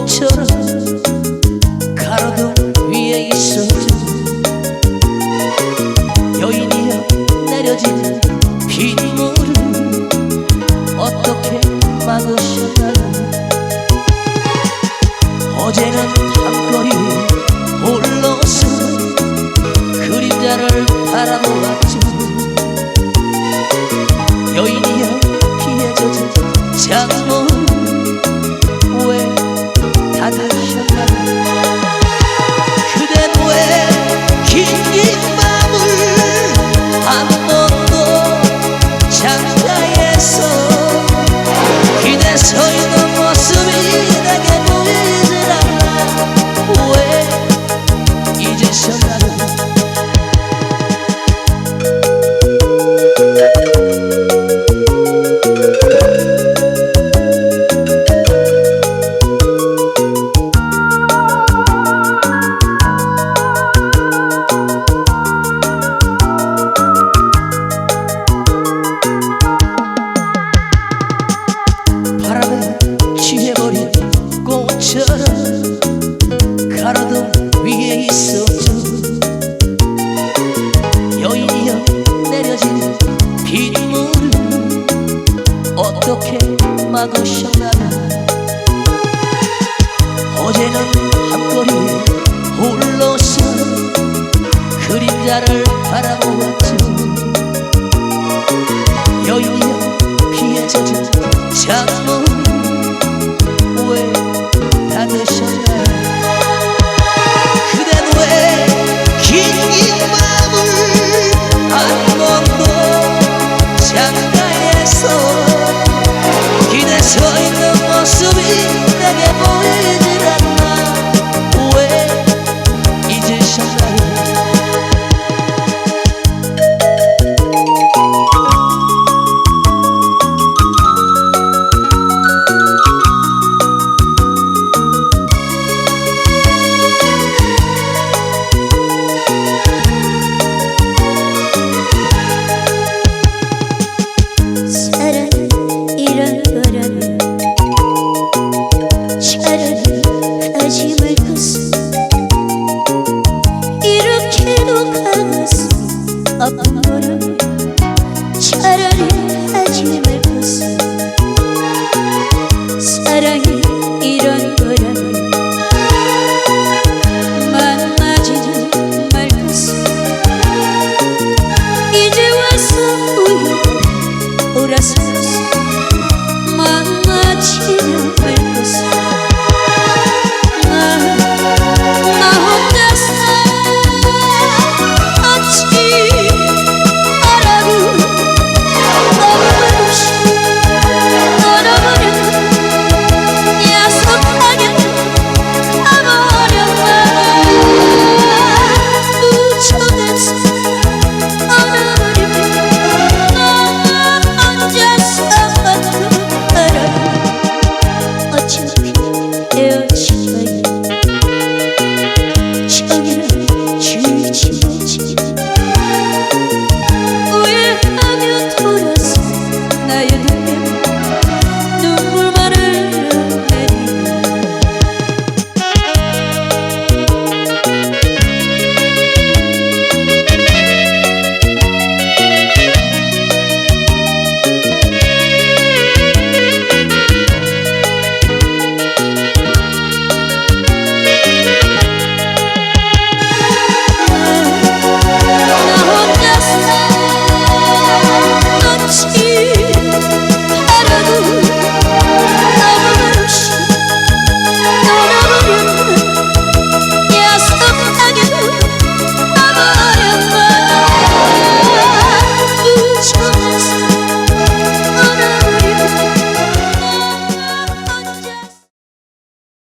꽃처럼 가로등 위에 있어도 여인이여 내려진 빗물을 어떻게 막으셨나 어제는 어떻게 막으셨나 어제는 한거리에 홀로서 그림자를 바라보았죠 여유야 피에 젖은 창문 왜 닫으셨나? şereri